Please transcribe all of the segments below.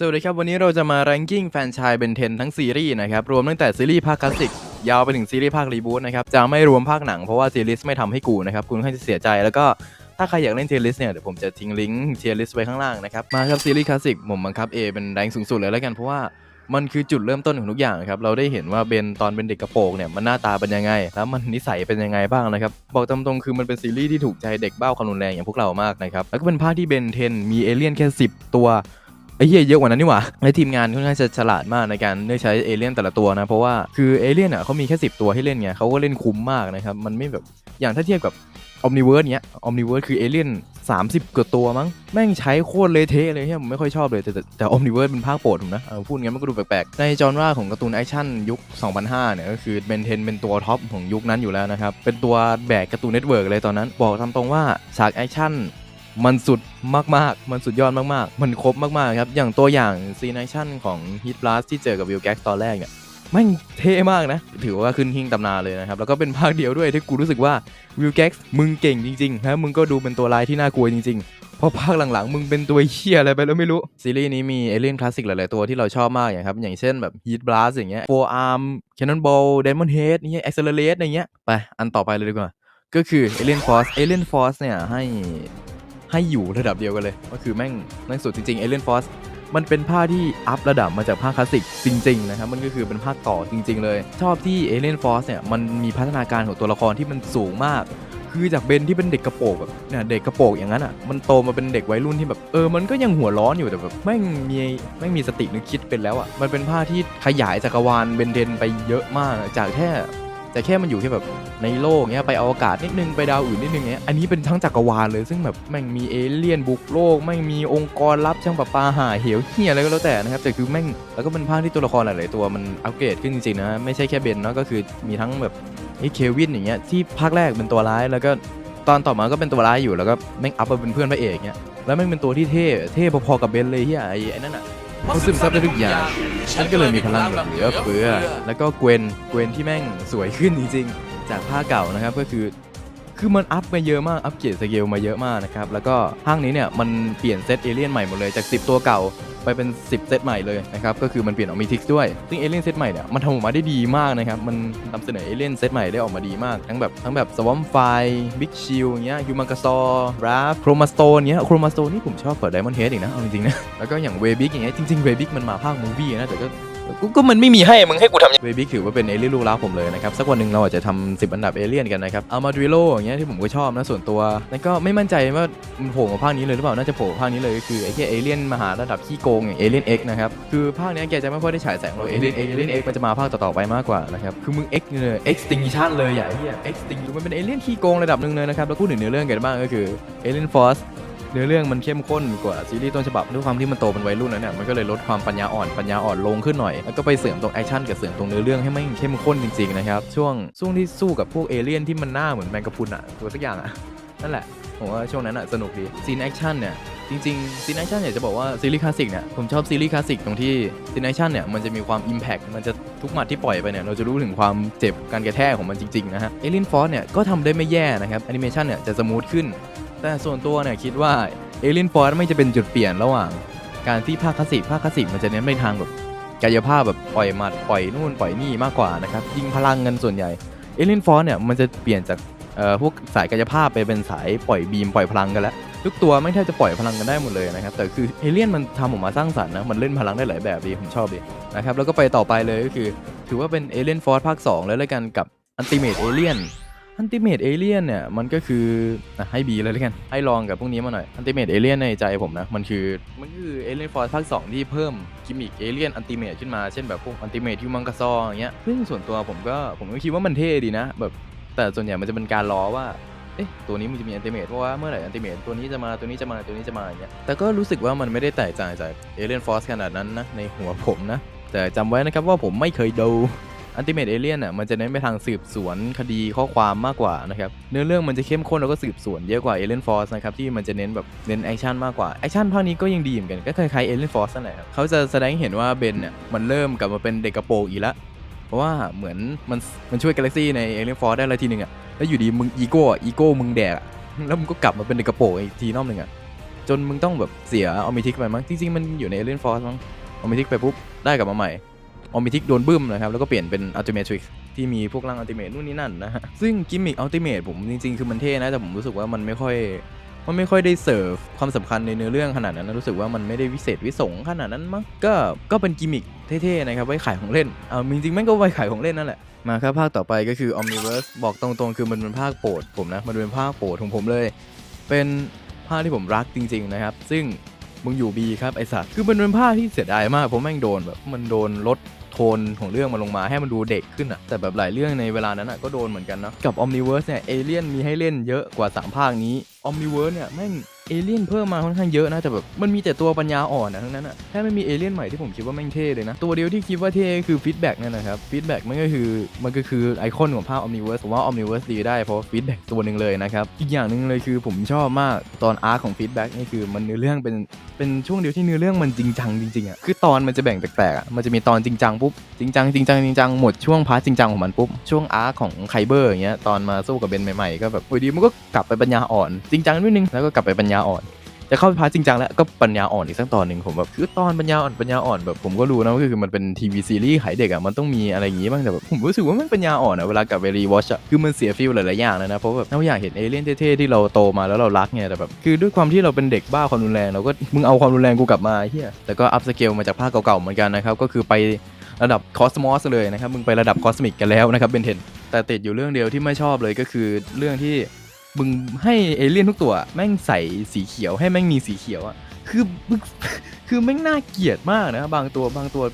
สวัสดีครับ วันนี้เราจะมา ranking แฟนชายเบนเทนทั้งซีรีส์นะครับ รวมตั้งแต่ซีรีส์ภาคคลาสสิก ยาวไปถึงซีรีส์ภาครีบูตนะครับ จะไม่รวมภาคหนังเพราะว่าเทียริสไม่ทำให้กูนะครับ คุณค่อนจะเสียใจแล้วก็ถ้าใครอยากเล่นเทียริสเนี่ยเดี๋ยวผมจะทิ้งลิงก์เทียริสไว้ข้างล่างนะครับ มาครับซีรีส์คลาสสิกผมบังคับ A เป็นแรงสูงสุดเลยแล้วกันเพราะว่ามันคือจุดเริ่มต้นของทุกอย่างครับ เราได้เห็นว่าเบนตอนเป็นเด็กกระโปรงเนี่ยมันหน้าตาเป็นยังไง แล้วมันนิสัยเป็นยังไงบ้างนะครับ บอกตามตรงคือมันเป็นซีรีส์ที่ถูกใจเด็กเบ้าความรุนแรงอย่างพวกเรามากนะครับ แล้วก็เป็นภาคที่เบนเทนมีเอเลี่ยนแค่ 10 ตัว ไอ้เหี้ยเยอะกว่านั้นนี่หว่าและทีมงานค่อนข้างจะฉลาดมากในการเลือกใช้เอเลี่ยนแต่ละตัวนะ เพราะว่าคือเอเลี่ยนอะเขามีแค่10 ตัวให้เล่นไงเขาก็เล่นคุ้มมากนะครับ มันไม่แบบอย่างถ้าเทียบกับอมนิเวิร์สเนี้ยอมนิเวิร์สคือเอเลี่ยน30กว่าตัวมั้ง แม่งใช้โคตรเละเทะเลยเฮียผมไม่ค่อยชอบเลย แต่แต่อมนิเวิร์สเป็นภาคโปรดผมนะพูดงั้นมันก็ดูแปลกๆ ในจอนราของการ์ตูนแอคชั่นยุค 2005 เนี่ยก็คือเบนเทนเป็นตัวท็อปของยุคนั้นอยู่แล้วนะครับ เป็นตัวแบกการ์ตูนเน็ตเวิร์กเลยตอนนั้น บอกตามตรงว่าฉากแอคชั่น มันสุดมากๆ มันสุดยอดมากๆ มันครบมากๆครับ อย่างตัวอย่างซีนชั่นของฮิตบลัสที่เจอกับวิลแก๊กตอนแรกเนี่ยแม่งเท่มากนะ ถือว่าขึ้นหิ้งตำนานเลยนะครับ แล้วก็เป็นภาคเดียวด้วยที่กูรู้สึกว่าวิลแก๊กมึงเก่งจริงๆนะมึงก็ดูเป็นตัวร้ายที่น่ากลัวจริงๆ เพราะภาคหลังๆ มึงเป็นตัวเฮียอะไรไปแล้วไม่รู้ ซีรีส์นี้มีเอเลี่ยนคลาสสิกหลายๆตัวที่เราชอบมากอย่างครับ อย่างเช่นแบบ Heat Blast อย่างเงี้ย Four Arm Cannonball Diamond Head นี่ Accelerate อะไรเงี้ย ไป อันต่อไปเลยดีกว่า ก็คือ Alien Force Alien Force เนี่ยให้ ให้อยู่ระดับเดียวกันเลย ก็คือแม่งแม่งสุดจริงๆ Alien Force มันเป็นภาที่อัพระดับมาจากภาคลาสสิกจริง ๆ นะครับ มันก็คือเป็นภาต่อจริง ๆ เลย ชอบที่ Alien Force เนี่ยมันมีพัฒนาการของตัวละครที่มันสูงมาก คือจากเบนที่เป็นเด็กกระโปงแบบเนี่ยเด็กกระโปงอย่างนั้นอะมันโตมาเป็นเด็กวัยรุ่นที่แบบเออมันก็ยังหัวร้อนอยู่แต่แบบแม่งมีแม่งมีสตินึกคิดเป็นแล้วอะมันเป็นภาที่ขยายจักรวาลเบนเทนไปเยอะมากจากแค่ แต่แค่มันอยู่แค่แบบในโลกเงี้ยไปอวกาศนิดนึงไปดาวอื่นนิดนึงเงี้ยอันนี้เป็นทั้งจักรวาลเลย ซึ่งแบบแม่งมีเอเลี่ยนบุกโลกแม่งมีองค์กรลับช่างประปาหาเหวเฮียอะไรก็แล้วแต่นะครับแต่คือแม่งแล้วก็เป็นภาคที่ตัวละครหลายๆตัวมันอัปเกรดขึ้นจริงๆนะไม่ใช่แค่เบนเนาะก็คือมีทั้งแบบไอ้เควินอย่างเงี้ยที่ภาคแรกเป็นตัวร้ายแล้วก็ตอนต่อมาก็เป็นตัวร้ายอยู่แล้วก็แม่งอัพมาเป็นเพื่อนพระเอกเนี้ยแล้วแม่งเป็นตัวที่เท่เท่พอๆกับเบนเลยเฮียไอ้นั่นอะ เขาซึมซับได้ทุกอย่าง ฉันก็เลยมีพลังแบบเหลือเฟือ แล้วก็เกวนเกวนที่แม่งสวยขึ้นจริงๆ จากผ้าเก่านะครับก็คือ คือมันอัพมาเยอะมาก อัพเกรดสเกลมาเยอะมากนะครับ แล้วก็ห้างนี้เนี่ยมันเปลี่ยนเซตเอเลี่ยนใหม่หมดเลยจาก 10 ตัวเก่า ไปเป็น 10 เซตใหม่เลยนะครับก็คือมันเปลี่ยนออกมีทิกด้วย ซึ่งเอเลี่ยนเซตใหม่เนี่ยมันทำออกมาได้ดีมากนะครับมันนำเสนอเอเลี่ยนเซตใหม่ได้ออกมาดีมากทั้งแบบทั้งแบบสวอมไฟบิ๊กชิลเงี้ยฮิวมังกาซอราฟโครมาสโตนเงี้ยโครมาสโตนนี่ผมชอบกว่าไดมอนด์เฮดอีกนะเอาจริงๆนะแล้วก็อย่างเวบิกอย่างเงี้ยจริงๆเวบิกมันมาภาคมูฟี่นะแต่ก็ กูก็มันไม่มีให้มึงให้กูทำเวบิกถือว่าเป็นเอเลี่ยนลูกรักผมเลยนะครับ สักวันหนึ่งเราอาจจะทำ10อันดับเอเลี่ยนกันนะครับอามาดริโลอย่างเงี้ยที่ผมก็ชอบนะส่วนตัวแล้วก็ไม่มั่นใจว่ามันโผล่มาภาคนี้เลยหรือเปล่าน่าจะโผล่ภาคนี้เลยก็คือไอ้แค่เอเลี่ยนมหาระดับขี้โกงอย่างเอเลี่ยนเอ็กนะครับคือภาคนี้แกจะไม่ค่อยได้ฉายแสงเลยเอเลี่ยนเอเลี่ยนเอ็กมันจะมาภาคต่อๆไปมากกว่านะครับคือมึงเอ็กเลยเอ็กสติงชันเลยอย่างเงี้ยเอ็กสติงมันเป็นเอเลี่ยนขี้โกงระดับหนึ่งเลยนะครับแล้วพูดถึงเนื้อเรื่องกันบ้างก็คือเอเลี่ยนฟอส นื้อเรื่องมันเข้มข้นกว่าซีรีส์ต้นฉบับด้วยความที่มันโตเป็นวัยรุ่นแล้วเนี่ยมันก็เลยลดความปัญญาอ่อนปัญญาอ่อนลงขึ้นหน่อยแล้วก็ไปเสริมตรงแอคชั่นกับเสริมตรงเนื้อเรื่องให้มันเข้มข้นจริงๆนะครับช่วงช่วงที่สู้กับพวกเอเลี่ยนที่มันหน้าเหมือนแมงกะพรุนอะตัวสักอย่างอะนั่นแหละผมว่าช่วงนั้นอะสนุกดีซีนแอคชั่นเนี่ยจริงๆซีนแอคชั่นเนี่ยจะบอกว่าซีรีส์คลาสสิกเนี่ยผมชอบซีรีส์คลาสสิกตรงที่ซีนแอคชั่นเนี่ยมันจะมีความอิมแพ t มันจะทุกหมัดที่ปล่อยไปเนี่ยเราจะรู้ถึงความเจ็บการกระแทกของมันจริงๆนะฮะเอลินฟอสเนี่ยก็ทำได้ไม่แย่นะครับแอนิเมชันเนี่ยจะสมูทขึ้น แต่ส่วนตัวเนี่ยคิดว่าเอลินฟอร์ไม่จะเป็นจุดเปลี่ยนระหว่าง การที่ภาคคลาสสิกภาคคลาสสิกมันจะเน้นไปทางแบบกายภาพแบบปล่อยหมัดปล่อยนู่นปล่อยนี่มากกว่านะครับยิงพลังกันส่วนใหญ่เอลินฟอร์เนี่ยมันจะเปลี่ยนจากเอ่อพวกสายกายภาพไปเป็นสายปล่อยบีมปล่อยพลังกันแล้วทุกตัวไม่แทบจะปล่อยพลังกันได้หมดเลยนะครับแต่คือเอเลี่ยนมันทำออกมาสร้างสรรค์นะมันเล่นพลังได้หลายแบบดีผมชอบดีนะครับแล้วก็ไปต่อไปเลยก็คือ ถือว่าเป็นเอเลี่ยนฟอร์ภาค 2 แล้วแล้วกันกับอันติเมตเอเลี่ยน อันติเมตเอเลียนเนี่ยมันก็คืออะให้บีเลยแล้วกัน ให้ลองกับพวกนี้มาหน่อยอันติเมตเอเลียนในใจผมนะ มันคือ มันคือเอเลียนฟอร์ภาค2ที่เพิ่มกิมมิคเอเลียนอันติเมตขึ้นมา เช่นแบบพวกอันติเมตฮิวมังกาซออย่างเงี้ยซึ่งส่วนตัวผมก็ผมก็คิดว่ามันเท่ดีนะ แบบแต่ส่วนใหญ่มันจะเป็นการล้อว่าเอ๊ะตัวนี้มันจะมีอันติเมตเพราะว่าเมื่อไหร่อันติเมตตัวนี้จะมาตัวนี้จะมาตัวนี้จะมาอย่างเงี้ยแต่ก็รู้สึกว่ามันไม่ได้แตกต่างจากเอเลียนฟอร์สขนาดนั้นนะในหัวผมนะแต่จำไว้นะครับว่าผมไม่เคยดู อันติเมตเอเลียนอะมันจะเน้นไปทางสืบสวนคดีข้อความมากกว่านะครับเนื้อเรื่องมันจะเข้มข้นแล้วก็สืบสวนเยอะกว่าเอเลียนฟอร์สนะครับที่มันจะเน้นแบบเน้นแอคชั่นมากกว่าแอคชั่นภาคนี้ก็ยังดีเหมือนกันก็คล้ายๆเอเลียนฟอร์สนั่นแหละครับเขาจะแสดงเห็นว่าเบนเนี่ยมันเริ่มกลับมาเป็นเด็กกระโปรงอีกแล้วเพราะว่าเหมือนมันมันช่วยกาแล็กซี่ในเอเลียนฟอร์สได้แล้วทีหนึ่งอะแล้วอยู่ดีมึงอีโก้อีโก้มึงแดกอะแล้วมึงก็กลับมาเป็นเด็กกระโปรงอีกทีรอบหนึ่งอะจนมึงต้องแบบเสียออมิทิกไปมั้งจริงๆมันอยู่ในเอเลียนฟอร์สมั้งออมิทิกไปปุ๊บได้กลับมาใหม่ ออมิทิกโดนบึ้มนะครับ แล้วก็เปลี่ยนเป็นอัลติเมทริกที่มีพวกร่างอัลติเมทนู่นนี่นั่นนะฮะ ซึ่งกิมมิคอัลติเมทผมจริงๆ คือมันเท่นะ แต่ผมรู้สึกว่ามันไม่ค่อยมันไม่ค่อยได้เสิร์ฟความสำคัญในเนื้อเรื่องขนาดนั้นรู้สึกว่ามันไม่ได้วิเศษวิสงขนาดนั้นมั้งก็ก็เป็นกิมมิคเท่ๆนะครับไว้ขายของเล่นเอาจริงๆแม่งก็ไว้ขายของเล่นนั่นแหละมาครับภาคต่อไปก็คือ Omniverse บอกตรงๆ คือมันเป็นภาคโปรดผมนะมันเป็นภาคโปรดของผมเลย เป็นภาคที่ผมรักจริง ๆนะครับ ซึ่ง มึงอยู่บีครับไอสัตว์คือมันเป็นภาคที่เสียดายมากผมแม่งโดนแบบมันโดนลดโทนของเรื่องมันลงมาให้มันดูเด็กขึ้นอะแต่แบบหลายเรื่องในเวลานั้นอะก็โดนเหมือนกันเนาะกับ Omniverse เนี่ยเอเลียนมีให้เล่นเยอะกว่า 3 ภาคนี้ Omniverse เนี่ยแม่ง เอเลี่ยนเพิ่มมาค่อนข้างเยอะนะแต่แบบมันมีแต่ตัวปัญญาอ่อนนะทั้งนั้นอะแค่ไม่มีเอเลี่ยนใหม่ที่ผมคิดว่าแม่งเท่เลยนะ ตัวเดียวที่คิดว่าเท่คือฟีดแบ็กนั่นนะครับฟีดแบ็กมันก็คือมันก็คือไอคอนของภาพ Omniverse ผมว่า Omniverse ดีได้เพราะฟีดแบ็กตัวหนึ่งเลยนะครับอีกอย่างหนึ่งเลยคือผมชอบมากตอนอาร์ของฟีดแบ็กนี่คือมันเนื้อเรื่องเป็นเป็นช่วงเดียวที่เนื้อเรื่องมันจริงจังจริงๆอะคือตอนมันจะแบ่งแปลกๆอะมันจะมีตอนจริงจังปุ๊บจริงจังจริงจังจริงจังหมดช่วงพาร์ทจริงจังของมันปุ๊บช่วงอาร์ของไคเบอร์อย่างเงี้ยตอนมาสู้กับเบนใหม่ๆก็แบบอยู่ดีมันก็กลับไปปัญญาอ่อน จริงจังนิดนึงแล้วก็กลับไปปัญญาอ่อน จะเข้าไปพาร์ทจริงจังแล้วก็ปัญญาอ่อนอีกสักตอนหนึ่งผมแบบคือตอนปัญญาอ่อนปัญญาอ่อนแบบผมก็รู้นะว่าคือมันเป็นทีวีซีรีส์ขายเด็กอะมันต้องมีอะไรอย่างงี้บ้างแต่แบบผมรู้สึกว่ามันปัญญาอ่อนอะเวลากลับไปรีวอชอะคือมันเสียฟีลหลายๆอย่างเลยนะเพราะแบบเราอยากเห็นเอเลี่ยนเท่ๆที่เราโตมาแล้วเรารักไงแต่แบบคือด้วยความที่เราเป็นเด็กบ้าความรุนแรงเราก็มึงเอาความรุนแรงกูกลับมาเฮียแต่ก็อัพสเกลมาจากภาคเก่าๆเหมือนกันนะครับก็คือไประดับคอสมอสเลยนะครับ มึงไประดับคอสมิกกันแล้วนะครับเบนเทน แต่ติดอยู่เรื่องเดียวที่ไม่ชอบเลยก็คือเรื่องที่ มึงให้เอเลี่ยนทุกตัว แม่งใส่สีเขียวให้แม่งมีสีเขียวอะคือมึงคือแม่งน่าเกลียดมากนะบางตัวบางตัว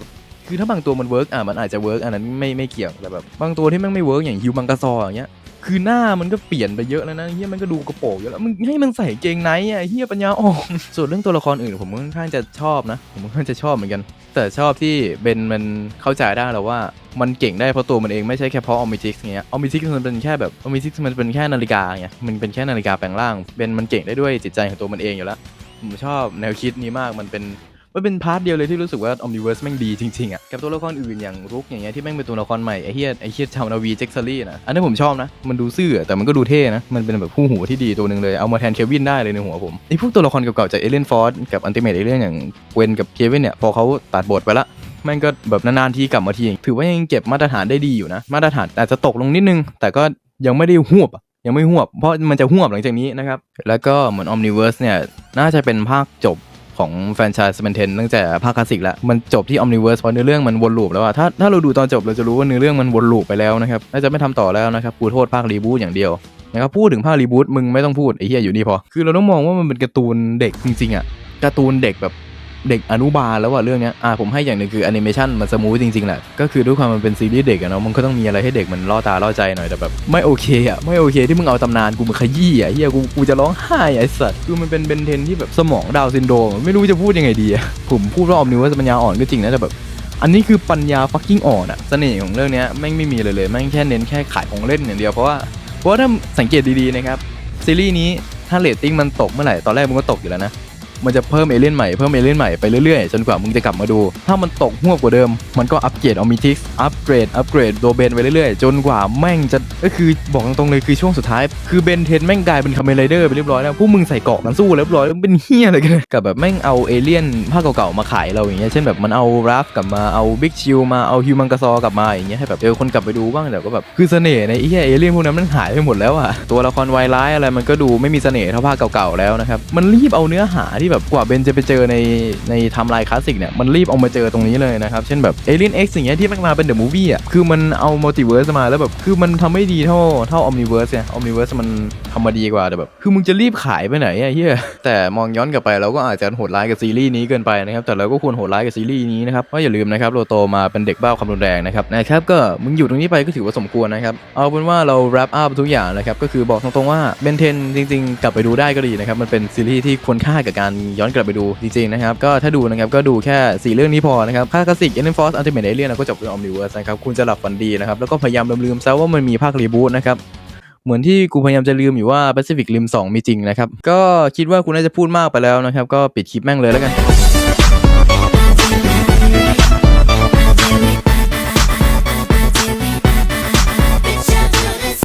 คือถ้าบางตัวมันเวิร์กอะมันอาจจะเวิร์กอันนั้นไม่ไม่เกี่ยวแต่แบบบางตัวที่แม่งไม่เวิร์กอย่างฮิวมังกาซออย่างเงี้ย คือหน้ามันก็เปลี่ยนไปเยอะแล้วนะเฮียมันก็ดูกระโปงเยอะแล้วมึงให้มันใส่เกงไนท์อะเฮียปัญญาอ่อนส่วนเรื่องตัวละครอื่นผมค่อนข้างจะชอบนะ ผมค่อนข้างจะชอบเหมือนกัน แต่ชอบที่เบนมันเข้าใจได้แล้วว่ามันเก่งได้เพราะตัวมันเองไม่ใช่แค่เพราะออมิทิกเงี้ยออมิทิกมันเป็นแค่แบบออมิทิกมันเป็นแค่นาฬิกาไงมันเป็นแค่นาฬิกาแปลงร่างเบนมันเก่งได้ด้วยจิตใจของตัวมันเองอยู่แล้วผมชอบแนวคิดนี้มากมันเป็น มันเป็นพาร์ทเดียวเลยที่รู้สึกว่า Omniverse แม่งดีจริงๆอะกับตัวละครอื่นอย่างรุกอย่างเงี้ยที่แม่งเป็นตัวละครใหม่ไอเฮียไอเฮียชาวนาวีเจ็กซารี่นะอันนี้ผมชอบนะ มันดูซื่อแต่มันก็ดูเท่นะมันเป็นแบบคู่หูที่ดีตัวหนึ่งเลยเอามาแทนเควินได้เลยในหัวผมไอพวกตัวละครเก่าๆจากเอเลนฟอร์ดกับอันติเมทเอเลียนอย่างเวนกับเควินเนี่ยพอเขาตัดบทไปละแม่งก็แบบนานๆทีกลับมาทีถือว่ายังเก็บมาตรฐานได้ดีอยู่นะ มาตรฐานอาจจะตกลงนิดนึง แต่ก็ยังไม่ได้หวบยังไม่หวบ เพราะมันจะหวบหลังจากนี้นะครับ แล้วก็เหมือน Omniverse เนี่ย น่าจะเป็นภาคจบ ของแฟรนไชส์เปนเทนตั้งแต่ภาคคลาสสิกแล้ว มันจบที่ออมนิเวิร์สเพราะเนื้อเรื่องมันวนลูปแล้วอะถ้าถ้าเราดูตอนจบเราจะรู้ว่าเนื้อเรื่องมันวนลูปไปแล้วนะครับน่าจะไม่ทำต่อแล้วนะครับกูโทษภาครีบูทอย่างเดียวนะครับพูดถึงภาครีบูทมึงไม่ต้องพูดไอ้เหี้ยอยู่นี่พอคือเราต้องมองว่ามันเป็นการ์ตูนเด็กจริงๆอะการ์ตูนเด็กแบบ เด็กอนุบาลแล้วว่าเรื่องเนี้ยอ่าผมให้อย่างหนึ่งคือแอนิเมชันมันสมูทจริงๆแหละก็คือด้วยความมันเป็นซีรีส์เด็กอะเนาะมันก็ต้องมีอะไรให้เด็กมันล่อตาล่อใจหน่อยแต่แบบไม่โอเคอะไม่โอเคที่มึงเอาตำนานกูมาขยี้อะเฮียกูกูจะร้องไห้ไอ้สัตว์คือมันเป็นเบนเทนที่แบบสมองดาวซินโดรมไม่รู้จะพูดยังไงดีอะผมพูดว่าออมนิวว่าปัญญาอ่อนก็จริงนะแต่แบบอันนี้คือปัญญาฟักกิ้งอ่อนอะเสน่ห์ของเรื่องนี้แม่งไม่มีเลยเลยแม่งแค่เน้นแค่ขายของเล่นอย่างเดียวเพราะว่าเพราะถ้าสังเกตดีๆนะครับซีรีส์นี้ถ้าเรตติ้งมันตกเมื่อไหร่ตอนแรกมันก็ตกอยู่แล้วนะ มันจะเพิ่มเอเลี่ยนใหม่เพิ่มเอเลี่ยนใหม่ไปเรื่อยๆ จนกว่ามึงจะกลับมาดู ถ้ามันตกหัวกว่าเดิม มันก็อัปเกรดออมิทิกอัปเกรดอัปเกรดโดเบนไปเรื่อยๆ จนกว่าแม่งจะก็คือบอกตรงๆเลยคือช่วงสุดท้าย คือเบนเทนแม่งกลายเป็นคาเมนไรเดอร์ไปเรียบร้อยแล้วพวกมึงใส่เกาะกันสู้เรียบร้อยแล้วเป็นเฮียอะไรกันกับแบบแม่งเอาเอเลี่ยนภาคเก่าๆมาขายเราอย่างเงี้ยเช่นแบบมันเอาราฟกลับมาเอาบิ๊กชิลมาเอาฮิวมังกาซอกลับมาอย่างเงี้ยให้แบบเออคนกลับไปดูบ้างแต่ก็แบบคือเสน่ห์ในไอ้เหี้ยเอเลี่ยนพวกนั้นมันหายไปหมดแล้วอะตัวละครวายร้ายอะไรมันก็ดูไม่มีเสน่ห์เท่าภาคเก่าๆแล้วนะครับมันรีบเอาเนื้อหาที่แบบกว่าเบนจะไปเจอในในไทม์ไลน์คลาสสิกเนี่ยมันรีบเอามาเจอตรงนี้เลยนะครับเช่นแบบเอเลี่ยนเอ็กซ์อย่างเงี้ยที่มันมาเป็นเดอะมูฟวี่อะคือมันเอามัลติเวิร์สมาแล้วแบบคือมันทำไม่ดีเท่าเท่าออมนิเวิร์สเนี่ยออมนิเวิร์สมันทำมาดีกว่าแต่แบบคือมึงจะรีบขายไปไหนอะเฮียแต่มองย้อนกลับไปเราก็อาจจะโหดร้ายกับซีรีส์นี้เกินไปนะครับแต่เราก็ควรโหดร้ายกับซีรีส์นี้นะครับเพราะอย่าลืมนะครับเราโตมาเป็นเด็กบ้าความรุนแรงนะครับนะครับก็มึงอยู่ตรงนี้ไปก็ถือว่าสมควรนะครับเอาเป็นว่าเรา wrap up ทุกอย่างนะครับก็คือบอกตรงๆว่าเบนเทนจริง ๆ กลับไปดูได้ก็ดีนะครับมันเป็นซีรีส์ที่ควรค่ากับการย้อนกลับไปดูจริงๆนะครับก็ถ้าดูนะครับก็ดูแค่สี่เรื่องนี้พอนะครับค่าคลาสสิก Eden Force Ultimate Alien แล้วก็จบเป็นอง Omniverse นะครับคุณจะหลับฝันดีนะครับแล้วก็พยายามลืมๆซะว่ามันมีภาครีบูทนะครับเหมือนที่กูพยายามจะลืมอยู่ว่า Pacific Rim 2 มีจริงนะครับ ก็คิดว่ากูน่าจะพูดมากไปแล้วนะครับ ก็ปิดคลิปแม่งเลยแล้วกัน